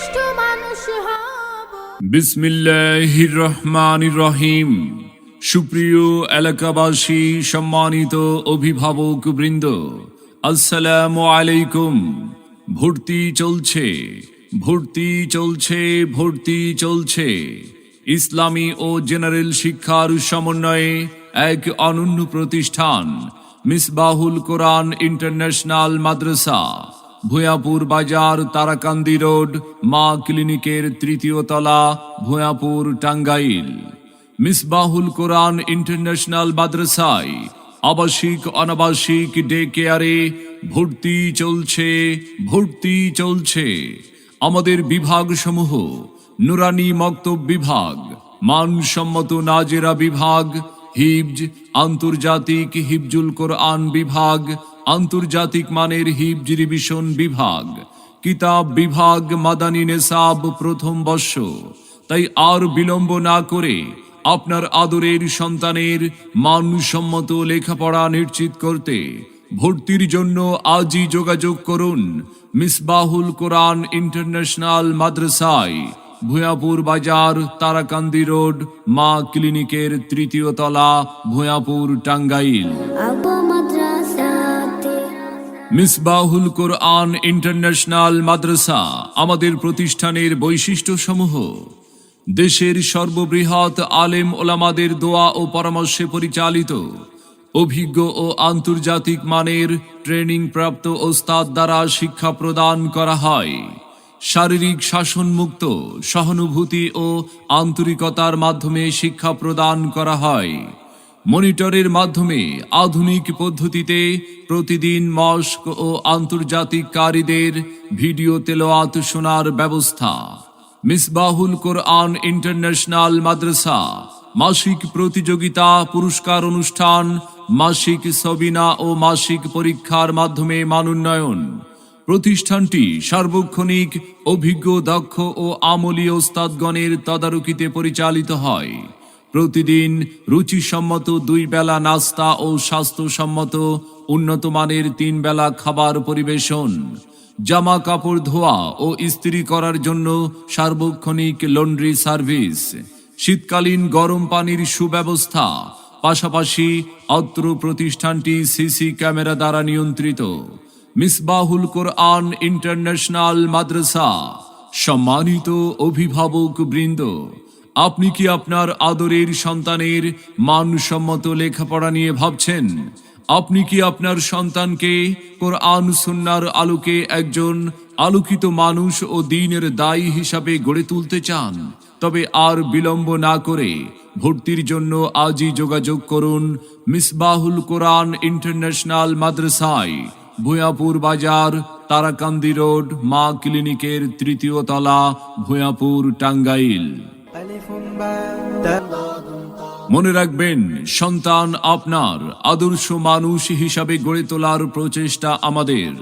শ্রেষ্ঠ মানুষ রহিম সুপ্রিয় এলাকাবাসী, সম্মানিত অভিভাবক বৃন্দ, আসসালামু আলাইকুম। ভর্তি চলছে ভর্তি চলছে ভর্তি চলছে। ইসলামী ও জেনারেল শিক্ষার সমন্বয়ে এক অনন্য প্রতিষ্ঠান, মিসবাহুল কোরআন ইন্টারন্যাশনাল মাদ্রাসা। ভূয়াপুর বাজার তারাকান্দি রোড, মা ক্লিনিকের তৃতীয় তলা, ভূয়াপুর টাঙ্গাইল। মিসবাহুল কোরআন ইন্টারন্যাশনাল মাদ্রাসায় আবাসিক অনাবাসিক ডে কেয়ারে ভর্তি চলছে ভর্তি চলছে। আমাদের বিভাগসমূহ, নুরানি মক্তব বিভাগ, মানসম্মত নাজেরা বিভাগ হিবজ আন্তর্জাতিক হিবজুল কোরআন বিভাগ আন্তর্জাতিক মানের হিবজ রিভিশন বিভাগ। কিতাব বিভাগ মাদানী নেসাব প্রথম বর্ষ। তাই আর বিলম্ব না করে আপনার আদরের সন্তানের মানসম্মত লেখাপড়া নিশ্চিত করতে ভর্তির জন্য আজই যোগাযোগ করুন মিসবাহুল কোরআন ইন্টারন্যাশনাল মাদ্রাসায়, ভূয়াপুর বাজার, তারাকান্দি রোড, মা ক্লিনিকের তৃতীয় তলা, ভূয়াপুর টাঙ্গাইল। মিসবাহুল কোরআন ইন্টারন্যাশনাল মাদ্রাসা আমাদের প্রতিষ্ঠানের বৈশিষ্ট্য সমূহ দেশের সর্ববৃহৎ আলেম ওলামাদের দোয়া ও পরামর্শে পরিচালিত অভিজ্ঞ ও আন্তর্জাতিক মানের ট্রেনিং প্রাপ্ত ওস্তাদ দ্বারা শিক্ষা প্রদান করা হয়। শারীরিক শাসনমুক্ত, সহানুভূতি ও আন্তরিকতার মাধ্যমে শিক্ষা প্রদান করা হয়। মনিটরের মাধ্যমে আধুনিক পদ্ধতিতে প্রতিদিন মস্ক ও আন্তর্জাতিক কারীদের ভিডিও তেলোয়াত শোনার ব্যবস্থা। মিসবাহুল কোরআন ইন্টারন্যাশনাল মাদ্রাসা মাসিক প্রতিযোগিতা পুরস্কার অনুষ্ঠান, মাসিক সবিনা ও মাসিক পরীক্ষার মাধ্যমে মানোন্নয়ন। প্রতিষ্ঠানটি সার্বক্ষণিক, অভিজ্ঞ, দক্ষ ও আমলীয় ওস্তাদগণের তদারকিতে পরিচালিত হয়। প্রতিদিন রুচিসম্মত দুই বেলা নাস্তা ও স্বাস্থ্যসম্মত উন্নত মানের তিন বেলা খাবার পরিবেশন, জামা কাপড় ধোয়া ও ইস্ত্রি করার জন্য সার্বক্ষণিক লন্ড্রি সার্ভিস, শীতকালীন গরম পানির সুব্যবস্থা, পাশাপাশি অত্র প্রতিষ্ঠানটি সিসি ক্যামেরা দ্বারা নিয়ন্ত্রিত, মিসবাহুল কোরআন ইন্টারন্যাশনাল মাদ্রাসা, সম্মানিত অভিভাবক বৃন্দ আপনি কি আপনার আদরের সন্তানের মানসম্মত লেখাপড়া নিয়ে ভাবছেন? আপনি কি আপনার সন্তানকে কোরআন সুন্নার আলোকে একজন আলোকিত মানুষ ও দিনের দায়ী হিসাবে গড়ে তুলতে চান? তবে আর বিলম্ব না করে ভর্তির জন্য আজই যোগাযোগ করুন মিসবাহুল কোরআন ইন্টারন্যাশনাল মাদ্রাসায়, ভূয়াপুর বাজার, তারাকান্দি রোড, মা ক্লিনিকের তৃতীয় তলা, ভূয়াপুর টাঙ্গাইল। মনে রাখবেন, সন্তান আপনার আদর্শ মানুষ হিসাবে গড়ে তোলার প্রচেষ্টা আমাদের।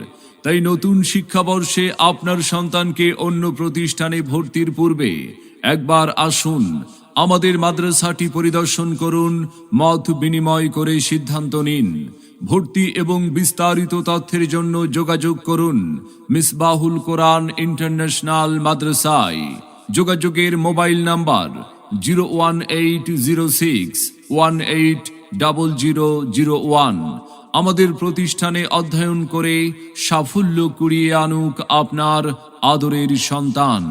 তাই নতুন শিক্ষাবর্ষে আপনার সন্তানকে অন্য প্রতিষ্ঠানে ভর্তির পূর্বে একবার আসুন, আমাদের মাদ্রাসাটি পরিদর্শন করুন, মত বিনিময় করে সিদ্ধান্ত নিন, ভর্তি এবং বিস্তারিত তথ্যের জন্য যোগাযোগ করুন মিসবাহুল কোরআন ইন্টারন্যাশনাল মাদ্রাসায়। যোগাযোগের mobile number zero one eight zero six one eight double zero zero one. আমাদের প্রতিষ্ঠানে অধ্যয়ন করে সাফল্য কুড়িয়ে আনুক আপনার আদরের সন্তান।